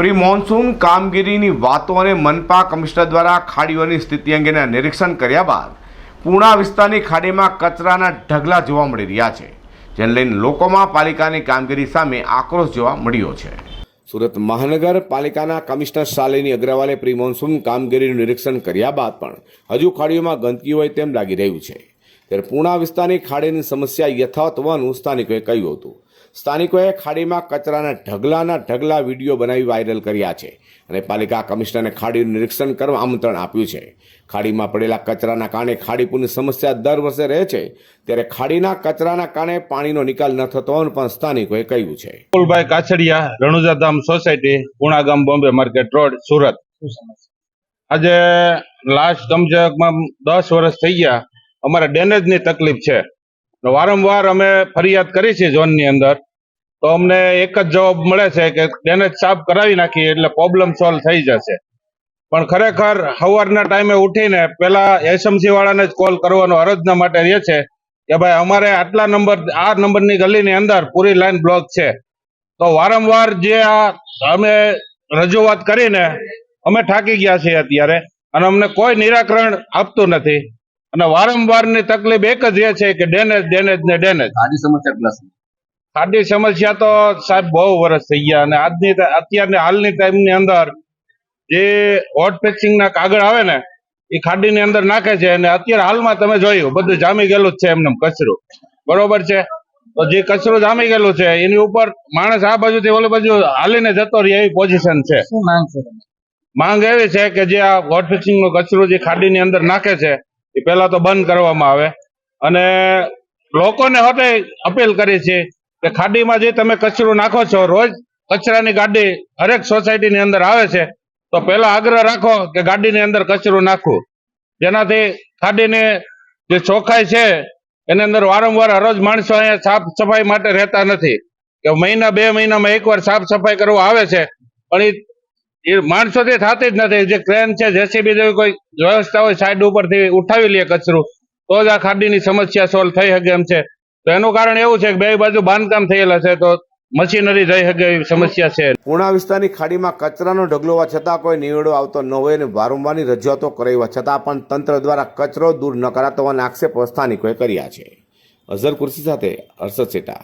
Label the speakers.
Speaker 1: Pre monsoon કામગીરીની વાતો અને મનપા કમિશનર દ્વારા ખાડીઓની સ્થિતિ અંગેના નિરીક્ષણ કર્યા બાદ પૂર્ણા વિસ્તારની ખાડીમાં કચરાના ઢગલા જોવા મળી રહ્યા છે, જેને લઈને લોકોમાં પાલિકાની કામગીરી સામે આક્રોશ જોવા મળ્યો છે. સુરત મહાનગરપાલિકાના કમિશનર શાલિની અગ્રવાલે પ્રી મોન્સૂન કામગીરીનું નિરીક્ષણ કર્યા બાદ પણ હજુ ખાડીઓમાં ગંદકી હોય તેમ લાગી રહ્યું છે. ત્યારે પૂર્ણા વિસ્તારની ખાડીની સમસ્યા યથાવત હોવાનું સ્થાનિકોએ કહ્યું હતું. સ્થાનિકોએ ખાડીમાં કચરાના ઢગલાના ઢગલા વીડિયો બનાવી વાયરલ કર્યા છે. અને પાલિકા કમિશનરને ખાડીનું નિરીક્ષણ કરવા આમંત્રણ આપ્યું છે. ખાડીમાં પડેલા કચરાના કારણે ખાડીપુરની સમસ્યા દર વર્ષે રહે છે. ત્યારે ખાડીના કચરાના કારણે પાણીનો નિકાલ ન થતો હોવાનું પણ સ્થાનિકોએ કહ્યું છે.
Speaker 2: Kulbhai Kachhadiya, Ranujadham society, Punagam Bombay market road, Surat. આજે લાસ્ટ કમસે દસ વર્ષ થઈ ગયા. અમારે ડેનેજની તકલીફ છે. વારંવાર અમે ફરિયાદ કરી છે ઝોનની અંદર. તો અમને એક જ જવાબ મળે છે કે ડેનેજ સાફ કરાવી નાખીએ એટલે પ્રોબ્લેમ સોલ્વ થઈ જશે. પણ ખરેખર સવારના ટાઈમે ઉઠીને પેલા એસએમસી વાળાને જ કોલ કરવાનો અરજના માટે રહે છે કે ભાઈ અમારે આટલા નંબર આ નંબરની ગલીની અંદર પૂરી લાઈન બ્લોક છે. તો વારંવાર જે આ અમે રજૂઆત કરીને અમે થાકી ગયા છીએ અત્યારે અને અમને કોઈ નિરાકરણ આપતું નથી. અને વારંવારની તકલીફ એક જ રહે છે કે ડેનેજ ડેનેજ ને ડેનેજ.
Speaker 3: આજી સમસ્યા પ્લસ
Speaker 2: ખાડી સમસ્યા તો સાહેબ બહુ વર્ષ થઈ ગયા અને આજની અત્યારની હાલની ટાઈમની અંદર જે હોટ ફિક્સિંગના કાગળ આવે ને એ ખાડીની અંદર નાખે છે અને અત્યારે હાલમાં તમે જોયું બધું જામી ગયેલું જ છે એમને કચરો. બરોબર છે? તો જે કચરો જામી ગયેલો છે એની ઉપર માણસ આ બાજુથી ઓલી બાજુ હાલીને જતો રહે એવી પોઝિશન છે.
Speaker 3: માંગ છે તમે
Speaker 2: માંગ એવી છે કે જે આ હોટ ફિક્સિંગ નો કચરો જે ખાડીની અંદર નાખે છે એ પહેલા તો બંધ કરવામાં આવે. અને લોકોને હોતે અપીલ કરી છે કે ખાડીમાં જે તમે કચરું નાખો છો, રોજ કચરાની ગાડી હરેક સોસાયટીની અંદર આવે છે, તો પહેલા આગ્રહ રાખો કે ગાડીની અંદર કચરું નાખવું જેનાથી ખાડીને જે ચોખ્ખાઈ છે, એની અંદર વારંવાર હરોજ માણસો અહીંયા સાફ સફાઈ માટે રહેતા નથી. કે મહિના, બે મહિનામાં એકવાર સાફ સફાઈ કરવા આવે છે, પણ એ એ માણસોથી થતી જ નથી. જે ક્રેન છે, જેસીબી જેવી કોઈ વ્યવસ્થા હોય સાઈડ ઉપરથી ઉઠાવી લે કચરું, તો જ આ ખાડીની સમસ્યા સોલ્વ થઈ શકે એમ છે. તો એનું કારણ એવું છે કે બે બાજુ બાંધકામ થયેલા છે, તો મશીનરી જઈ શકે એવી સમસ્યા છે.
Speaker 1: પૂર્ણા વિસ્તારની ખાડીમાં કચરાનો ઢગલો હોવા છતાં કોઈ નિવેડો આવતો ન હોય અને વારંવારની રજૂઆતો કરાવવા છતાં પણ તંત્ર દ્વારા કચરો દૂર ન કરાતો હોવાના આક્ષેપો સ્થાનિકોએ કર્યા છે. અઝર કુર્સી સાથે હર્ષદ સેટા.